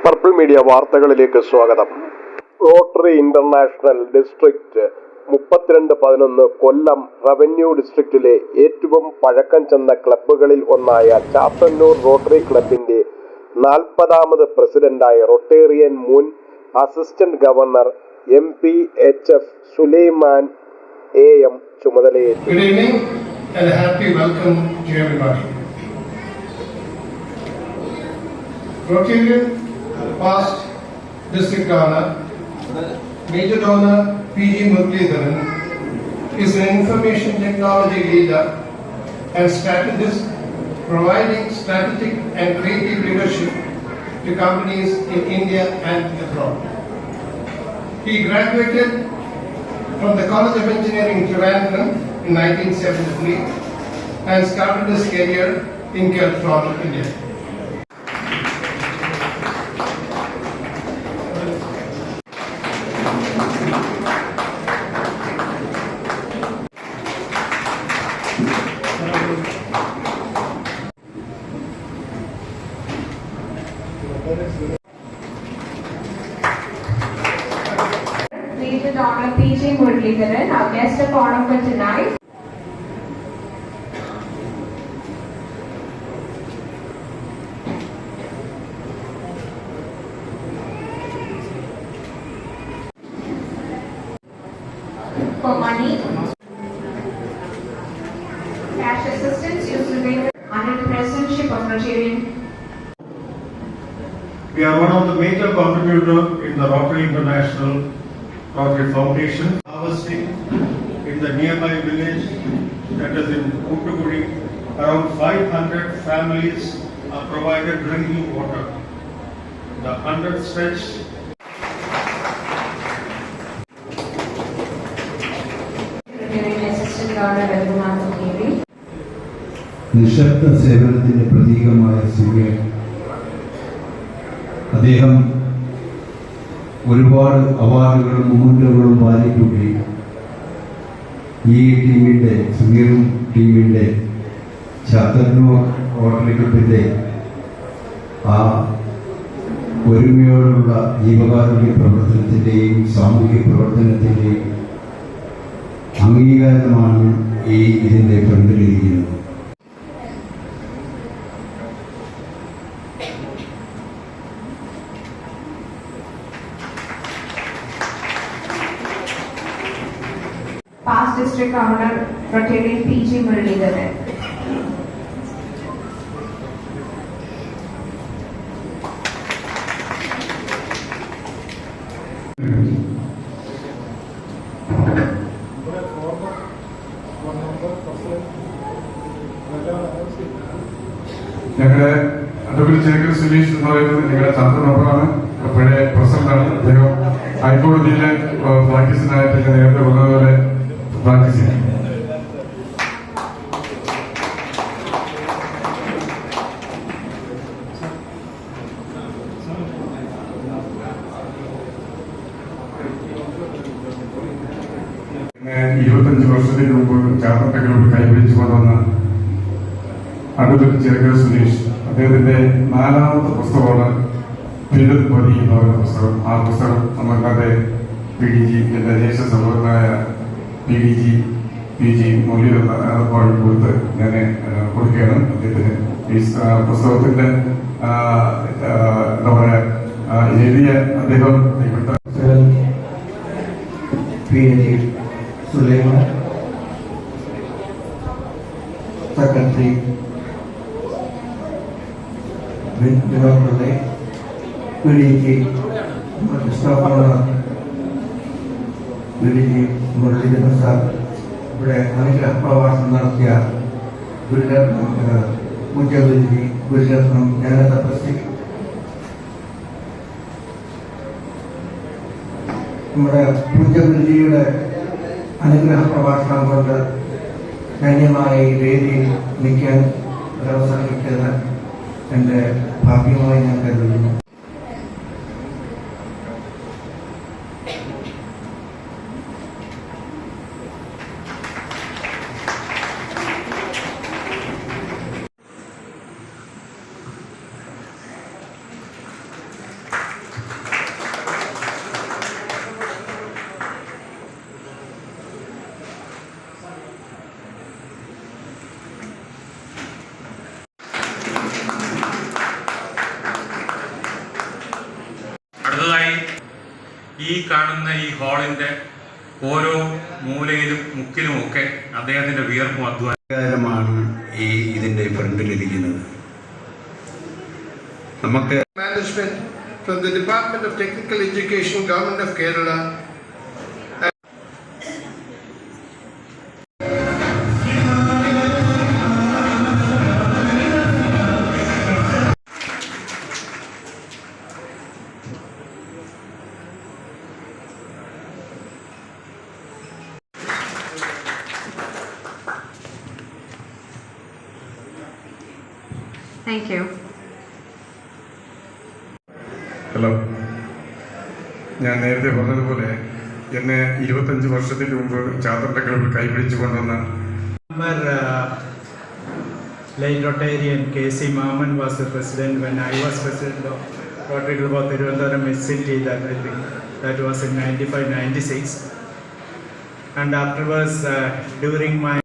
Purple media വാർത്തകളിലേക്ക് സ്വാഗതം rotary international district മുപ്പത്തിരണ്ട് പതിനൊന്ന് കൊല്ലം റവന്യൂ ഡിസ്ട്രിക്റ്റിലെ ഏറ്റവും പഴക്കം ചെന്ന ക്ലബ്ബുകളിൽ ഒന്നായ ചാത്തന്നൂർ റോട്ടറി ക്ലബിന്റെ നാൽപ്പതാമത് പ്രസിഡന്റായ റൊട്ടേറിയൻ മുൻ assistant governor M P H F Sulaiman A M ചുമതലയേറ്റു. Rotarian past district donor, major donor P.G. Muralidharan is an information technology leader and strategist providing strategic and creative leadership to companies in India and abroad. He graduated from the College of Engineering Trivandrum in 1973 and started his career in California, India. Regent Honor P.J. Muralidharan, our guest of honor for tonight. For money, cash assistance used to be under the of Rotarian We are one of the major contributors in the Rotary International Rotary Foundation. Harvesting in the nearby village that is in Uttaguri, around 500 families are provided drinking water. The 100 stretch നിശബ്ദ സേവനത്തിന്റെ പ്രതീകമായ സൂര്യൻ അദ്ദേഹം ഒരുപാട് അവാർഡുകളും മുൻകൂറുകളും വാരിക്കൂട്ടി. ഈ ടീമിന്റെ സുമീറും ടീമിന്റെ ചാത്തന്നൂർ റോട്ടറി ക്ലബിന്റെ ആ ഒരുമയോടുള്ള ജീവകാരുണ്യ പ്രവർത്തനത്തിന്റെയും സാമൂഹ്യ പ്രവർത്തനത്തിന്റെയും അംഗീകാരമാണ് ഈ ഇതിന്റെ ഫ്രണ്ടിലിരിക്കുന്നത് Past District Governor Rotarian P.G. Muralidharan. Advocate Suresh എന്ന് പറയുന്നത് ഞങ്ങളുടെ ചാത്തനപ്പുറമാണ് പഴയ പ്രസിഡന്റാണ് അദ്ദേഹം ഹൈക്കോടതിയിലെ പ്രാക്ടീസിനായിട്ട് നേരത്തെ പറഞ്ഞതുപോലെ പ്രാക്ടീസ് ചെയ്യും ഇരുപത്തഞ്ച് വർഷത്തിന് മുമ്പ് ചാത്തട്ടകളോട് കൈപിടിച്ചു കൊണ്ടുവന്ന അഡ്വക്കേറ്റ് ചേർക്കൽ സുനീഷ്. അദ്ദേഹത്തിന്റെ നാലാമത്തെ പുസ്തകമാണ് തിരുപ്പതി എന്ന് പറയുന്ന പുസ്തകം ആ പുസ്തകം നമുക്കത് പി ഡി ജി എന്റെ ജ്യേഷ്ഠ സഹോദരനായ P D G P G മൊഴിയിൽ കൊടുത്ത് ഞാൻ കൊടുക്കുകയാണ് അദ്ദേഹത്തിന് ഈ സ- ആ പുസ്തകത്തിന്റെ ആ, ആ, എന്താ പറയാ ആ, എഴുതിയ അദ്ദേഹം ഇവിടുത്തെ P A Sulaiman secretary Vinod പിടിക്ക് സ്ഥാപന P D G Muralidharan sir. ഇവിടെ അനുഗ്രഹ പ്രവാസം നടത്തിയ ഗുരുരത്നം മുഖ്യഗുരുജി ഗുരുരത്നം ജനത പ്രസി നമ്മുടെ പൂജ്യഗുരുജിയുടെ അനുഗ്രഹ പ്രഭാഷണം കൊണ്ട് ധന്യമായ ഈ വേദിയിൽ നിൽക്കാൻ ഒരവസരം കിട്ടിയത് എന്റെ ഭാഗ്യമായി ഞാൻ കരുതുന്നു. ഈ കാണുന്ന ഈ ഹാളിന്റെ ഓരോ മൂലയിലും മുക്കിലും ഒക്കെ അദ്ദേഹത്തിന്റെ വിയർപ്പും അധ്വാനമാണ് ഈ ഇതിന്റെ ഫ്രണ്ടിലിരിക്കുന്നത്. നമുക്ക് management department of technical education government of Kerala Thank you. Hello ഞാൻ നേരത്തെ പറഞ്ഞതുപോലെ എന്നെ ഇരുപത്തഞ്ച് വർഷത്തിന് മുമ്പ് ചാത്തന്റെ ക്ലബിൽ കൈപിടിച്ചു കൊണ്ടുവന്ന uh, late Rotarian K.C. Maman was the president when I was president of Rotary Club of Tiruvandhuram City. That I think that was in 95, 96. And afterwards, uh, during my